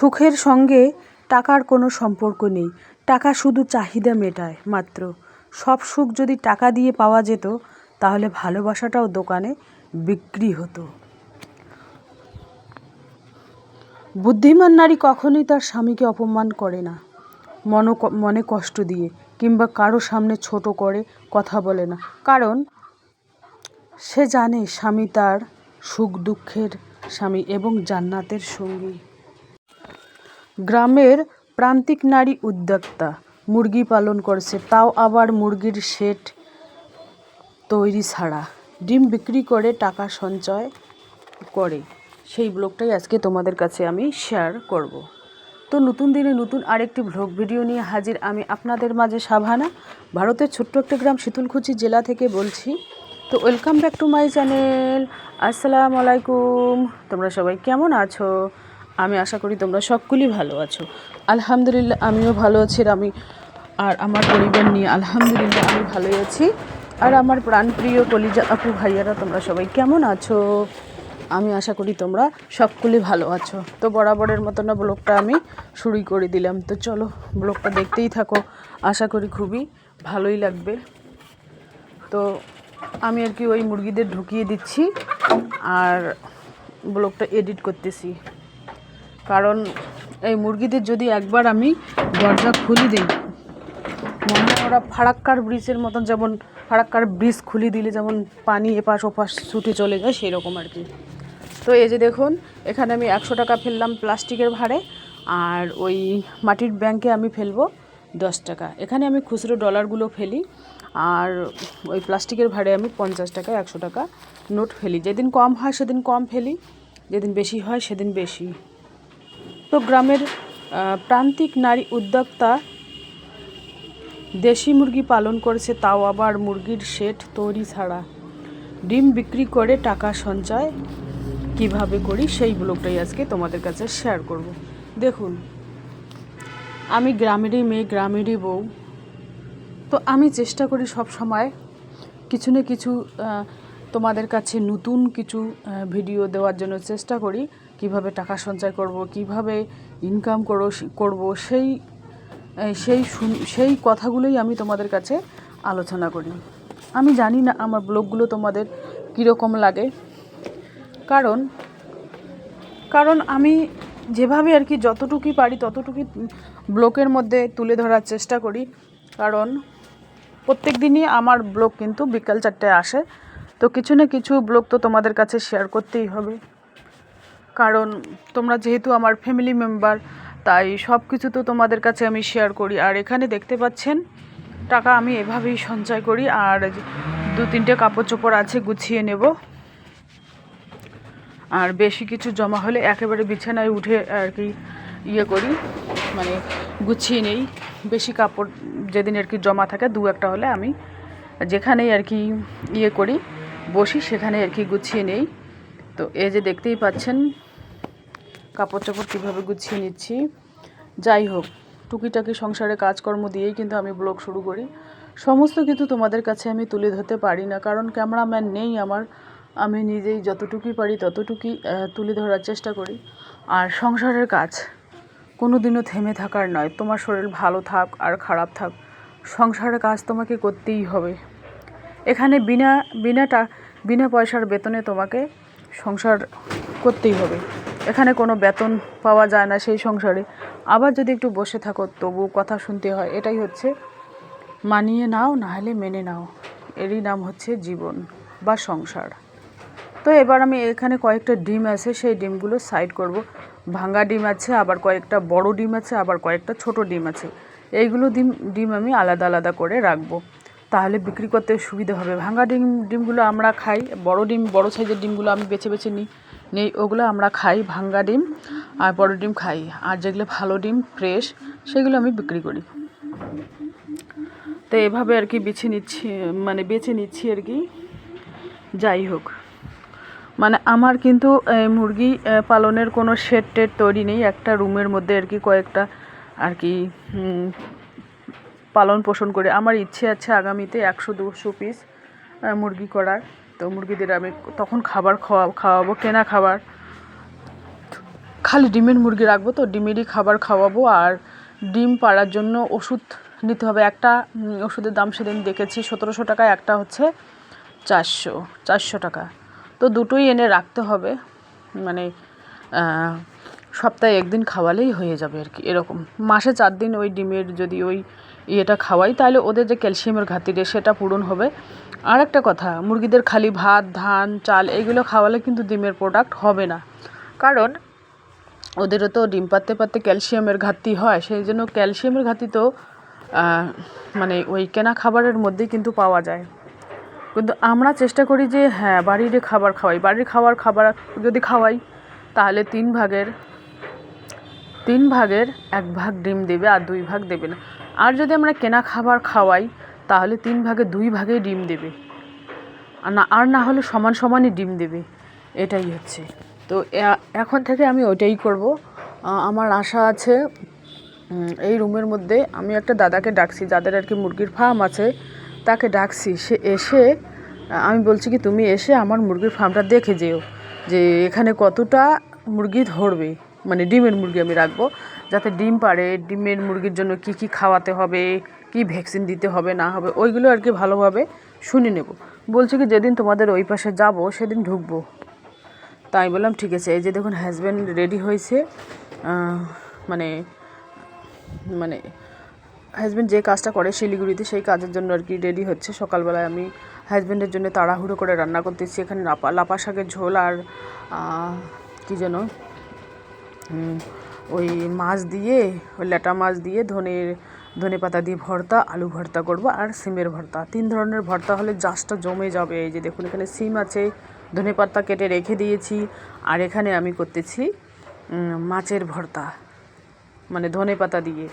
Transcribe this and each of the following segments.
সুখের সঙ্গে টাকার কোনো সম্পর্ক নেই। টাকা শুধু চাহিদা মেটায় মাত্র। সব সুখ যদি টাকা দিয়ে পাওয়া যেত, তাহলে ভালোবাসাটাও দোকানে বিক্রি হতো। বুদ্ধিমান নারী কখনোই তার স্বামীকে অপমান করে না। মন মনে কষ্ট দিয়ে কিংবা কারও সামনে ছোট করে কথা বলে না। কারণ সে জানে স্বামী তার সুখ দুঃখের স্বামী এবং জান্নাতের সঙ্গী। গ্রামের প্রান্তিক নারী উদ্যোক্তা মুরগি পালন করছে, তাও আবার মুরগির শেড তৈরি ছাড়া। ডিম বিক্রি করে টাকা সঞ্চয় করে। সেই ব্লগটাই আজকে তোমাদের কাছে আমি শেয়ার করব। তো নতুন দিনে নতুন আরেকটি ভ্লগ ভিডিও নিয়ে হাজির আমি আপনাদের মাঝে সাভানা, ভারতের ছোট্ট একটা গ্রাম শীতলকুচি জেলা থেকে বলছি। তো welcome back to my channel আসসালামু আলাইকুম। তোমরা সবাই কেমন আছো? আমি আশা করি তোমরা সকলেই ভালো আছো। আলহামদুলিল্লাহ, আমিও ভালো আছি আমি আর আমার পরিবার নিয়ে আলহামদুলিল্লাহ আমি ভালোই আছি। আর আমার প্রাণপ্রিয় কলিজা আপু, ভাইয়ারা, তোমরা সবাই কেমন আছো? আমি আশা করি তোমরা সকলে ভালো আছো। তো বরাবরের মতো না ব্লগটা আমি শুরুই করে দিলাম। তো চলো ব্লগটা দেখতেই থাকো। আশা করি খুবই ভালোই লাগবে। তো আমি আর কি ওই মুরগিদের ঢুকিয়ে দিচ্ছি। আর ব্লগটা এডিট করতেছি। কারণ এই মুরগিদের যদি একবার আমি দরজা খুলে দিই, মনে হয় ওরা ফারাক্কার ব্রিজের মতন যেমন ফারাক্কার ব্রিজ খুলে দিলে যেমন পানি এপাশ ওপাশ ছুটে চলে যায় সেই রকম আর কি। তো এই যে দেখুন, এখানে আমি একশো টাকা ফেললাম প্লাস্টিকের ভাড়ে, আর ওই মাটির ব্যাংকে আমি ফেলব দশ টাকা। এখানে আমি খুচরো ডলারগুলো ফেলি, আর ওই প্লাস্টিকের ভাড়ে আমি পঞ্চাশ টাকা, একশো টাকা নোট ফেলি। যেদিন কম হয় সেদিন কম ফেলি, যেদিন বেশি হয় সেদিন বেশি। তো গ্রামের প্রান্তিক নারী উদ্যোক্তা দেশি মুরগি পালন করেছে। তাও আবার মুরগির শেড তৈরি ছাড়া। ডিম বিক্রি করে টাকা সঞ্চয় কীভাবে করি সেই ব্লগটাই আজকে তোমাদের কাছে শেয়ার করব। দেখুন, আমি গ্রামেরই মেয়ে, গ্রামেরই বউ। তো আমি চেষ্টা করি সব সময় কিছু না কিছু তোমাদের কাছে নতুন কিছু ভিডিও দেওয়ার জন্য চেষ্টা করি। কীভাবে টাকা সঞ্চয় করব, কীভাবে ইনকাম করো করব, সেই সেই সেই কথাগুলোই আমি তোমাদের কাছে আলোচনা করি। আমি জানি না আমার ব্লগগুলো তোমাদের কীরকম লাগে। কারণ কারণ আমি যেভাবে আর কি যতটুকুই পারি ততটুকুই ব্লকের মধ্যে তুলে ধরার চেষ্টা করি। কারণ, প্রত্যেক দিনই আমার ব্লগ কিন্তু বিকাল চারটায় আসে। তো কিছু না কিছু ব্লগ তো তোমাদের কাছে শেয়ার করতেই হবে। কারণ তোমরা যেহেতু আমার ফ্যামিলি মেম্বার তাই সব কিছু তো তোমাদের কাছে আমি শেয়ার করি। আর এখানে দেখতে পাচ্ছেন, টাকা আমি এভাবেই সঞ্চয় করি, আর দু তিনটে কাপড় চোপড় আছে, গুছিয়ে নেব। আর বেশি কিছু জমা হলে একেবারে বিছানায় উঠে আর কি ইয়ে করি মানে গুছিয়ে নেই। বেশি কাপড় যেদিন আর কি জমা থাকে, দু একটা হলে আমি যেখানেই আর কি ইয়ে করি, বসি সেখানে আর কি গুছিয়ে নেই। তো এই যে দেখতেই পাচ্ছেন কাপড় চাপড় কীভাবে গুছিয়ে নিচ্ছি? যাই হোক, টুকিটাকি সংসারে কাজকর্ম দিয়েই কিন্তু আমি ব্লগ শুরু করি। সমস্ত কিছু তোমাদের কাছে আমি তুলে ধরতে পারি না, কারণ ক্যামেরাম্যান নেই আমার। আমি নিজেই যতটুকুই পারি ততটুকুই তুলে ধরার চেষ্টা করি। আর সংসারের কাজ কোনো দিনও থেমে থাকার নয়। তোমার শরীর ভালো থাক আর খারাপ থাক। সংসারের কাজ তোমাকে করতেই হবে। এখানে বিনা বিনাটা বিনা পয়সার বেতনে তোমাকে সংসার করতেই হবে। এখানে কোনো বেতন পাওয়া যায় না সেই সংসারে। আবার যদি একটু বসে থাকো তবু কথা শুনতে হয়। এটাই হচ্ছে, মানিয়ে নাও, নাহলে মেনে নাও। এরই নাম হচ্ছে জীবন বা সংসার। তো এবার আমি এখানে কয়েকটা ডিম আছে, সেই ডিমগুলো সাইড করব। ভাঙ্গা ডিম আছে, আবার কয়েকটা বড় ডিম আছে, আবার কয়েকটা ছোট ডিম আছে। এইগুলো ডিম ডিম আমি আলাদা আলাদা করে রাখব। তাহলে বিক্রি করতে সুবিধা হবে। ভাঙ্গা ডিম, ডিমগুলো আমরা খাই। বড় ডিম, বড় সাইজের ডিমগুলো আমি বেছে বেছে নিই। নেই, ওগুলো আমরা খাই, ভাঙ্গা ডিম আর বড় ডিম খাই। আর যেগুলো ভালো ডিম ফ্রেশ সেগুলো আমি বিক্রি করি। তো এভাবে আর কি বেছে নিচ্ছি মানে বেছে নিচ্ছি আর কি। যাই হোক। মানে আমার কিন্তু মুরগি পালনের কোনো শেড টেড তৈরি নেই। একটা রুমের মধ্যে আর কি কয়েকটা আর কি পালন পোষণ করে। আমার ইচ্ছে আছে আগামীতে একশো দুশো পিস মুরগি করার। তো মুরগিদের আমি তখন খাবার খাওয়া, খাওয়াবো, কেনা খাবার। খালি ডিমের মুরগি রাখব তো, ডিমেরই খাবার খাওয়াবো আর ডিম পাড়ার জন্য ওষুধ নিতে হবে। একটা ওষুধের দাম সেদিন দেখেছি, সতেরোশো টাকা একটা হচ্ছে চারশো চারশো টাকা। তো দুটোই এনে রাখতে হবে। মানে সপ্তাহে একদিন খাওয়ালেই হয়ে যাবে আর কি, এরকম। মাসে চার দিন ওই ডিমের যদি ওই ইয়েটা খাওয়াই, তাহলে ওদের যে ক্যালসিয়ামের ঘাটতিটা সেটা পূরণ হবে। আর একটা কথা, মুরগিদের খালি ভাত, ধান, চাল এগুলো খাওয়ালে কিন্তু ডিমের প্রোডাক্ট হবে না। কারণ ওদেরও তো ডিম পাততে পাততে ক্যালসিয়ামের ঘাটতি হয়, সেই জন্য ক্যালসিয়ামের ঘাটতি তো মানে ওই কেনা খাবারের মধ্যেই কিন্তু পাওয়া যায়। কিন্তু আমরা চেষ্টা করি যে হ্যাঁ বাড়ির খাবার খাওয়াই। বাড়ির খাবার খাবার যদি খাওয়াই, তাহলে তিন ভাগের তিন ভাগের এক ভাগ ডিম দেবে আর দুই ভাগ দেবে না। আর যদি আমরা কেনা খাবার খাওয়াই তাহলে তিন ভাগে দুই ভাগেই ডিম দেবে। আর না আর না হলে সমান সমানই ডিম দেবে। এটাই হচ্ছে। তো এখন থেকে আমি ওইটাই করব। আমার আশা আছে এই রুমের মধ্যে আমি একটা দাদাকে ডাকছি, যাদের আর কি মুরগির ফার্ম আছে, তাকে ডাকছি। সে এসে, আমি বলছি কি, তুমি এসে আমার মুরগির ফার্মটা দেখে যেও, যে এখানে কতটা মুরগি ধরবে। মানে ডিমের মুরগি আমি রাখব, যাতে ডিম পাড়ে, ডিমের মুরগির জন্য কি কি খাওয়াতে হবে কি ভ্যাকসিন দিতে হবে, না হবে, ওইগুলো আর কি ভালোভাবে শুনে নেব। বলছে কি, যেদিন তোমাদের ওই পাশে যাব, সেদিন ঢুকবো। তাই বললাম, ঠিক আছে, এই যে দেখুন হাজব্যান্ড রেডি হয়েছে। মানে মানে হাজব্যান্ড যে কাজটা করে শিলিগুড়িতে, সেই কাজের জন্য আর কি রেডি হচ্ছে। সকালবেলায় আমি হাজব্যান্ডের জন্য তাড়াহুড়ো করে রান্না করতেছি। এখানে লাপা লাপা শাকের ঝোল আর কি যেন ওই মাছ দিয়ে, ওই ল্যাটা মাছ দিয়ে ধনে ধনে পাতা দিয়ে ভর্তা, আলু ভর্তা করব আর সিমের ভর্তা। তিন ধরনের ভর্তা হলে জাস্টটা জমে যাবে। এই যে দেখুন, এখানে সিম আছে, ধনে পাতা কেটে রেখে দিয়েছি আর এখানে আমি করতেছি মাছের ভর্তা মানে ধনে পাতা দিয়ে।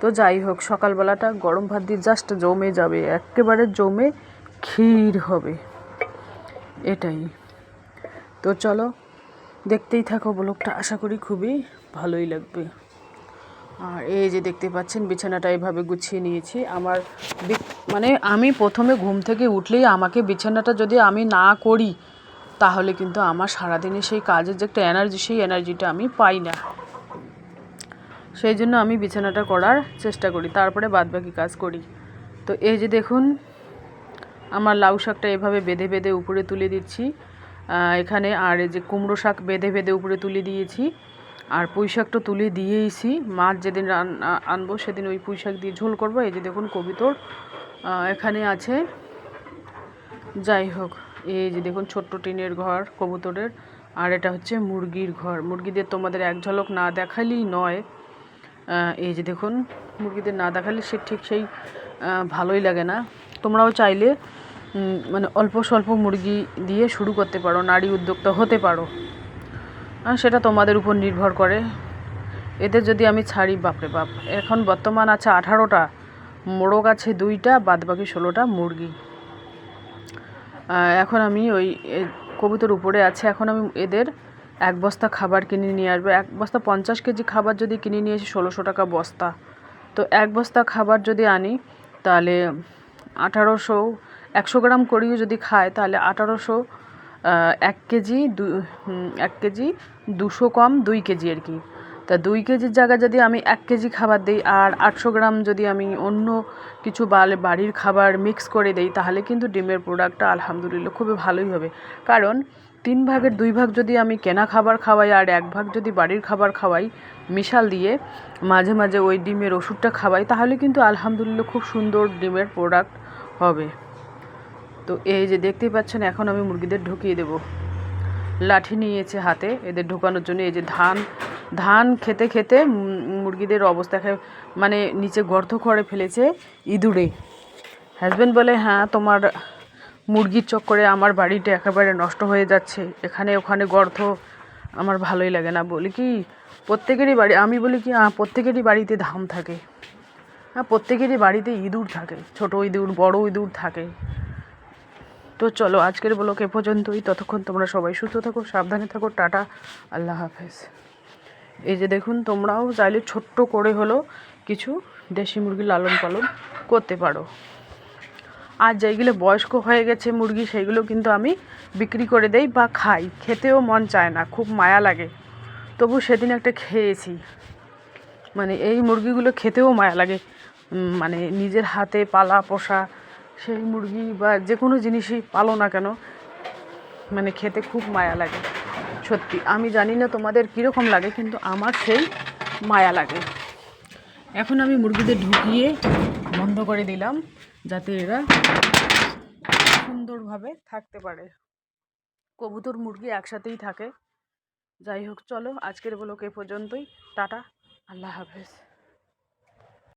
তো যাই হোক, সকালবেলাটা গরম ভাত দিয়ে জাস্ট জমে যাবে, একেবারে জমে ক্ষীর হবে। এটাই। তো চলো, দেখতেই থাকো ব্লগটা, আশা করি খুবই ভালোই লাগবে। আর এই যে দেখতে পাচ্ছেন, বিছানাটা এভাবে গুছিয়ে নিয়েছি। আমার মানে আমি প্রথমে ঘুম থেকে উঠলেই আমাকে বিছানাটা যদি আমি না করি, তাহলে কিন্তু আমার সারাদিনে সেই কাজের যে একটা এনার্জি সেই এনার্জিটা আমি পাই না। সেই জন্য আমি বিছানাটা করার চেষ্টা করি, তারপরে বাদবাকি কাজ করি। তো এই যে দেখুন, আমার লাউ শাকটা এভাবে বেঁধে বেঁধে উপরে তুলে দিচ্ছি। এখানে আর এই যে কুমড়ো শাক বেঁধে বেঁধে উপরে তুলে দিয়েছি। আর পুঁই শাকটা তুলে দিয়েইছি। মাছ যেদিন রান আনব সেদিন ওই পুঁই শাক দিয়ে ঝোল করব। এই যে দেখুন কবিতর এখানে আছে। যাই হোক, এই যে দেখুন ছোট্ট টিনের ঘর কবুতরের। আর এটা হচ্ছে মুরগির ঘর। মুরগিদের তোমাদের এক ঝলক না দেখালেই নয়। এই যে দেখুন, মুরগিদের না দেখালে সে ঠিক সেই ভালোই লাগে না। তোমরাও চাইলে মানে অল্প স্বল্প মুরগি দিয়ে শুরু করতে পারো, নারী উদ্যোক্তা হতে পারো। সেটা তোমাদের উপর নির্ভর করে। এদের যদি আমি ছাড়ি, বাপরে বাপ। এখন বর্তমান আছে আঠারোটা, মোরগ আছে দুইটা, বাদবাকি ষোলোটা মুরগি। এখন আমি ওই কবুতর উপরে আছে। এখন আমি এদের এক বস্তা খাবার কিনে নিয়ে আসব। এক বস্তা পঞ্চাশ কেজি খাবার যদি কিনে নিয়ে এসে ষোলোশো টাকা বস্তা। তো এক বস্তা খাবার যদি আনি, তাহলে আঠারোশো, একশো গ্রাম করেও যদি খায়, তাহলে আঠারোশো এক কেজি দু এক কেজি দুশো কম, দুই কেজি আর কি। তা দুই কেজির জায়গায় যদি আমি এক কেজি খাবার দিই আর আটশো গ্রাম যদি আমি অন্য কিছু বাড়ির খাবার মিক্স করে দিই, তাহলে কিন্তু ডিমের প্রোডাক্টটা আলহামদুলিল্লাহ খুবই ভালোই হবে। কারণ তিন ভাগের দুই ভাগ যদি আমি কেনা খাবার খাওয়াই আর এক ভাগ যদি বাড়ির খাবার খাওয়াই মিশাল দিয়ে মাঝে মাঝে ওই ডিমের ওষুধটা খাওয়াই, তাহলে কিন্তু আলহামদুলিল্লাহ খুব সুন্দর ডিমের প্রোডাক্ট হবে। তো এই যে দেখতেই পাচ্ছেন, এখন আমি মুরগিদের ঢুকিয়ে দেবো। লাঠি নিয়েছে হাতে, এদের ঢোকানোর জন্য এই যে ধান ধান খেতে খেতে মুরগিদের অবস্থা মানে নিচে গর্ত করে ফেলেছে ইঁদুরে। হাজব্যান্ড বলে হ্যাঁ তোমার মুরগির চক্করে আমার বাড়িটা একেবারে নষ্ট হয়ে যাচ্ছে। এখানে ওখানে গর্ত, আমার ভালোই লাগে না। বলি কি, প্রত্যেকেরই বাড়ি আমি বলি কি হ্যাঁ প্রত্যেকেরই বাড়িতে ধাম থাকে। হ্যাঁ প্রত্যেকেরই বাড়িতে ইঁদুর থাকে। ছোট ইঁদুর, বড় ইঁদুর থাকে। তো চলো আজকের ব্লগ এ পর্যন্তই। ততক্ষণ তোমরা সবাই সুস্থ থাকো, সাবধানে থাকো, টাটা, আল্লাহ হাফেজ। এই যে দেখুন, তোমরাও চাইলে ছোট্ট করে হলো কিছু দেশি মুরগি লালন পালন করতে পারো। আর যেইগুলো বয়স্ক হয়ে গেছে মুরগি, সেইগুলো কিন্তু আমি বিক্রি করে দেই বা খাই। খেতেও মন চায় না, খুব মায়া লাগে। তবু সেদিন একটা খেয়েছি। মানে এই মুরগিগুলো খেতেও মায়া লাগে। মানে নিজের হাতে পালা পোষা সেই মুরগি বা যে কোনো জিনিসই পালো না কেন মানে খেতে খুব মায়া লাগে, সত্যি। আমি জানি না তোমাদের কীরকম লাগে, কিন্তু আমার সেই মায়া লাগে। এখন আমি মুরগিদের ঢুকিয়ে বন্ধ করে দিলাম, যাতে এরা সুন্দরভাবে থাকতে পারে। কবুতর, মুরগি একসাথেই থাকে। যাই হোক, চলো আজকের ব্লগ এ পর্যন্তই। টাটা, আল্লাহ হাফেজ।